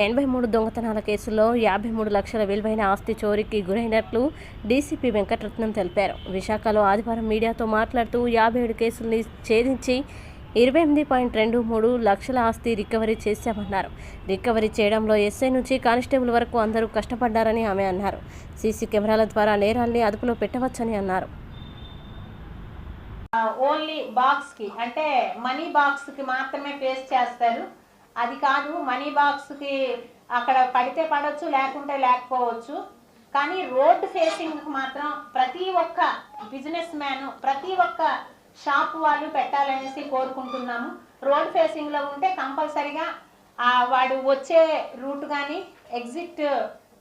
ఎనభై మూడు దొంగతనాల కేసులో యాభై మూడు లక్షల విలువైన ఆస్తి చోరీకి గురైనట్లు డీసీపీ వెంకటరత్నం తెలిపారు. విశాఖలో ఆదివారం మీడియాతో మాట్లాడుతూ యాభై ఏడు కేసుల్ని ఛేదించి ఇరవై ఎనిమిది పాయింట్ రెండు మూడు లక్షల ఆస్తి రికవరీ చేశామన్నారు. రికవరీ చేయడంలో ఎస్ఐ నుంచి కానిస్టేబుల్ వరకు అందరూ కష్టపడ్డారని ఆమె అన్నారు. సీసీ కెమెరాల ద్వారా నేరాల్ని అదుపులో పెట్టవచ్చని అన్నారు. ఓన్లీ బాక్స్కి అంటే మనీ బాక్స్కి మాత్రమే పేస్ట్ చేస్తారు. అది కాదు మనీ బాక్స్కి అక్కడ పడితే పడవచ్చు లేకుంటే లేకపోవచ్చు. కానీ రోడ్ ఫేసింగ్కి మాత్రం ప్రతి ఒక్క బిజినెస్ మ్యాన్ ప్రతి ఒక్క షాప్ వాళ్ళు పెట్టాలనేసి కోరుకుంటున్నాము. రోడ్ ఫేసింగ్లో ఉంటే కంపల్సరిగా ఆ వాడు వచ్చే రూట్ కానీ ఎగ్జిట్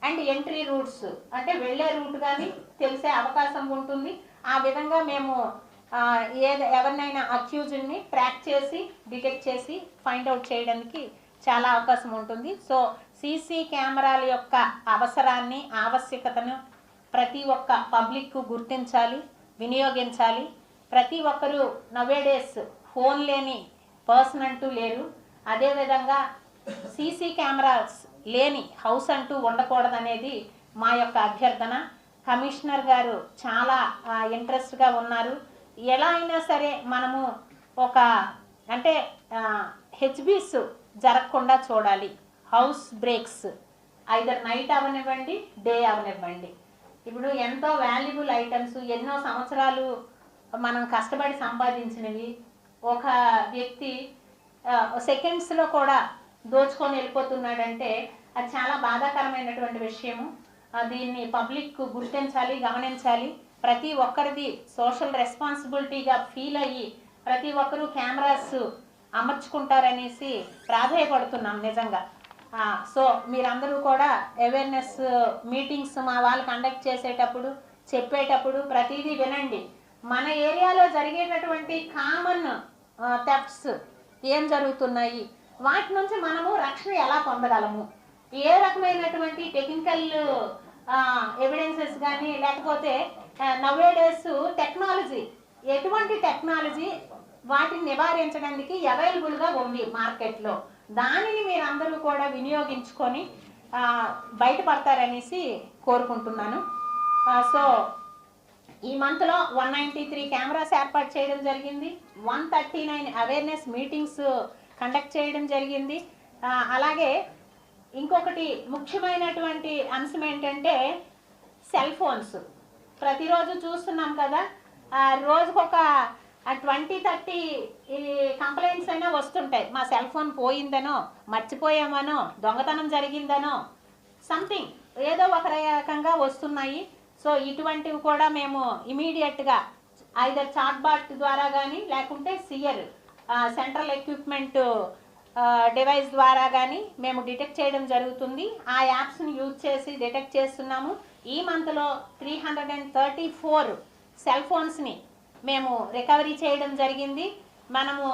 అండ్ ఎంట్రీ రూట్స్ అంటే వెళ్ళే రూట్ కానీ తెలిసే అవకాశం ఉంటుంది. ఆ విధంగా మేము ఏది ఎవరినైనా అక్యూజ్ని ట్రాక్ చేసి డిటెక్ట్ చేసి ఫైండ్ అవుట్ చేయడానికి చాలా అవకాశం ఉంటుంది. సో సీసీ కెమెరాల యొక్క అవసరాన్ని ఆవశ్యకతను ప్రతి ఒక్క పబ్లిక్ గుర్తించాలి వినియోగించాలి. ప్రతి ఒక్కరూ నవేడేస్ ఫోన్ లేని పర్సన్ అంటూ లేరు. అదేవిధంగా సీసీ కెమెరాస్ లేని హౌస్ అంటూ ఉండకూడదనేది మా యొక్క అభ్యర్థన. కమిషనర్ గారు చాలా ఇంట్రెస్ట్గా ఉన్నారు. ఎలా అయినా సరే మనము ఒక అంటే హెచ్బీస్ జరగకుండా చూడాలి. House breaks. ఐదర్ నైట్ అవనివ్వండి డే అవనివ్వండి. ఇప్పుడు ఎంతో వాల్యుబుల్ ఐటమ్స్ ఎన్నో సంవత్సరాలు మనం కష్టపడి సంపాదించినవి. ఒక వ్యక్తి సెకండ్స్లో కూడా దోచుకొని వెళ్ళిపోతున్నాడంటే అది చాలా బాధాకరమైనటువంటి విషయము. దీన్ని పబ్లిక్ గుర్తించాలి గమనించాలి. ప్రతి ఒక్కరిది సోషల్ రెస్పాన్సిబిలిటీగా ఫీల్ అయ్యి ప్రతి ఒక్కరూ కెమెరాస్ అమర్చుకుంటారనేసి ప్రాధాయపడుతున్నాం నిజంగా. సో మీరందరూ కూడా అవేర్నెస్ మీటింగ్స్ మా వాళ్ళు కండక్ట్ చేసేటప్పుడు చెప్పేటప్పుడు ప్రతిదీ వినండి. మన ఏరియాలో జరిగేటటువంటి కామన్ థెఫ్ట్స్ ఏం జరుగుతున్నాయి? వాటి నుంచి మనము రక్షణ ఎలా పొందగలము? ఏ రకమైనటువంటి టెక్నికల్ ఎవిడెన్సెస్ కానీ లేకపోతే నవే డేస్ టెక్నాలజీ ఎటువంటి టెక్నాలజీ వాటిని నివారించడానికి అవైలబుల్గా ఉంది మార్కెట్లో. దానిని మీరు అందరూ కూడా వినియోగించుకొని బయటపడతారనేసి కోరుకుంటున్నాను. సో ఈ మంత్లో వన్ నైంటీ త్రీ కెమెరాస్ ఏర్పాటు చేయడం జరిగింది. One thirty nine awareness meetings conduct చేయడం జరిగింది. అలాగే ఇంకొకటి ముఖ్యమైనటువంటి అంశం ఏంటంటే సెల్ ఫోన్స్. ప్రతిరోజు చూస్తున్నాం కదా ఆ, రోజుకొక ట్వంటీ థర్టీ ఈ కంప్లైంట్స్ అయినా వస్తుంటాయి. మా సెల్ ఫోన్ పోయిందనో మర్చిపోయామనో దొంగతనం జరిగిందనో సంథింగ్. ఏదో ఒక రకంగా వస్తున్నాయి. సో ఇటువంటివి కూడా మేము ఇమీడియట్గా ఐదర్ చాట్బాట్ ద్వారా కానీ లేకుంటే సియర్ సెంట్రల్ ఎక్విప్మెంట్ డివైస్ ద్వారా కానీ మేము డిటెక్ట్ చేయడం జరుగుతుంది. ఆ యాప్స్ని యూజ్ చేసి డిటెక్ట్ చేస్తున్నాము. ఈ మంత్లో three hundred and thirty four cell ఫోన్స్ని మేము రికవరీ చేయడం జరిగింది. మనము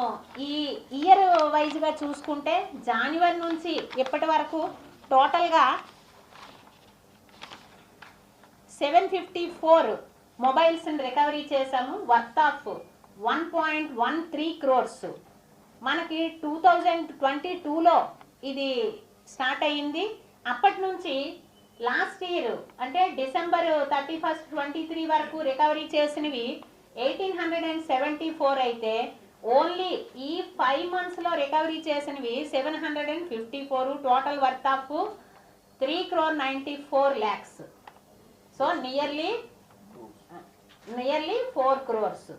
ఈ ఇయర్ వైజ్గా చూసుకుంటే జనవరి నుంచి ఇప్పటి వరకు టోటల్గా సెవెన్ ఫిఫ్టీ ఫోర్ మొబైల్స్ని రికవరీ చేశాము. Worth of one point one three crores మనకి టూ థౌజండ్ ట్వంటీ టూలో ఇది స్టార్ట్ అయ్యింది. అప్పటి నుంచి లాస్ట్ ఇయర్ అంటే December thirty first twenty three వరకు రికవరీ చేసినవి eighteen hundred and seventy four అయితే ఓన్లీ ఈ ఫైవ్ మంత్స్లో రికవరీ చేసినవి seven hundred and fifty four total worth of three crore ninety four lakhs so nearly nearly four crores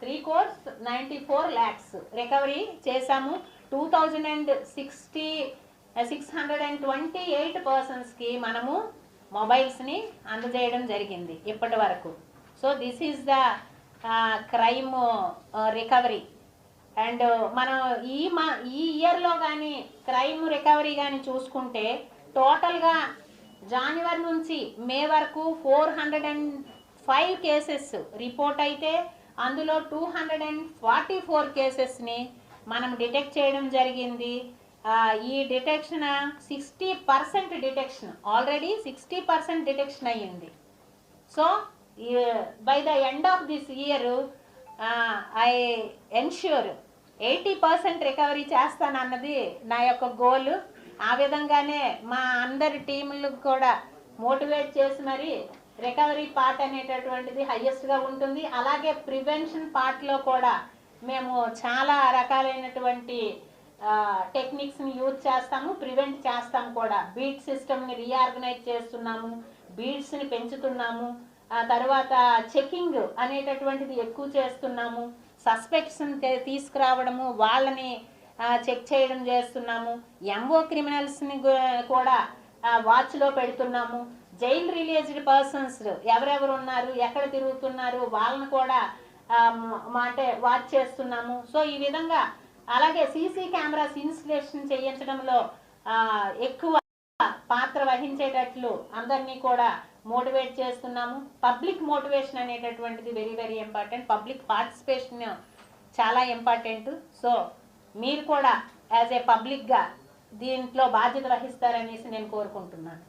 three crores ninety four lakhs. Recovery చేశాము. Two thousand and sixty six hundred and twenty eight పర్సన్స్కి మనము మొబైల్స్ని అందజేయడం జరిగింది ఇప్పటి వరకు. So this is the crime recovery and మనం ఈ మా ఈ ఇయర్లో కానీ క్రైమ్ రికవరీ కానీ చూసుకుంటే టోటల్గా జనవరి నుంచి మే వరకు four hundred and five cases report అయితే అందులో two hundred and forty four కేసెస్ని మనం డిటెక్ట్ చేయడం జరిగింది. ఈ detection sixty percent detection already sixty percent detection అయ్యింది. So by the end of this year I ensure eighty percent recovery చేస్తానన్నది నా యొక్క goal ఆ విధంగానే మా అందరి టీములకు కూడా మోటివేట్ చేసి మరి రికవరీ పార్ట్ అనేటటువంటిది హయ్యెస్ట్గా ఉంటుంది. అలాగే ప్రివెన్షన్ పార్ట్లో కూడా మేము చాలా రకాలైనటువంటి టెక్నిక్స్ని యూజ్ చేస్తాము ప్రివెంట్ చేస్తాం కూడా. బీట్ సిస్టమ్ని రీఆర్గనైజ్ చేస్తున్నాము బీడ్స్ని పెంచుతున్నాము ఆ తర్వాత చెకింగ్ అనేటటువంటిది ఎక్కువ చేస్తున్నాము సస్పెక్ట్స్ని తీసుకురావడము వాళ్ళని చెక్ చేయడం చేస్తున్నాము ఎంఓ క్రిమినల్స్ని కూడా వాచ్లో పెడుతున్నాము. జైల్ రిలీజ్డ్ పర్సన్స్ ఎవరెవరు ఉన్నారు ఎక్కడ తిరుగుతున్నారు వాళ్ళని కూడా ఆ, అంటే వాచ్ చేస్తున్నాము. సో ఈ విధంగా అలాగే సీసీ కెమెరాస్ ఇన్స్టలేషన్ చేయించడంలో ఎక్కువ పాత్ర వహించేటట్లు అందరినీ కూడా మోటివేట్ చేస్తున్నాము. పబ్లిక్ మోటివేషన్ అనేటటువంటిది very very important. Public participation చాలా ఇంపార్టెంట్. సో మీరు కూడా యాజ్ ఏ పబ్లిక్గా దీంట్లో బాధ్యత వహిస్తారనేసి నేను కోరుకుంటున్నాను.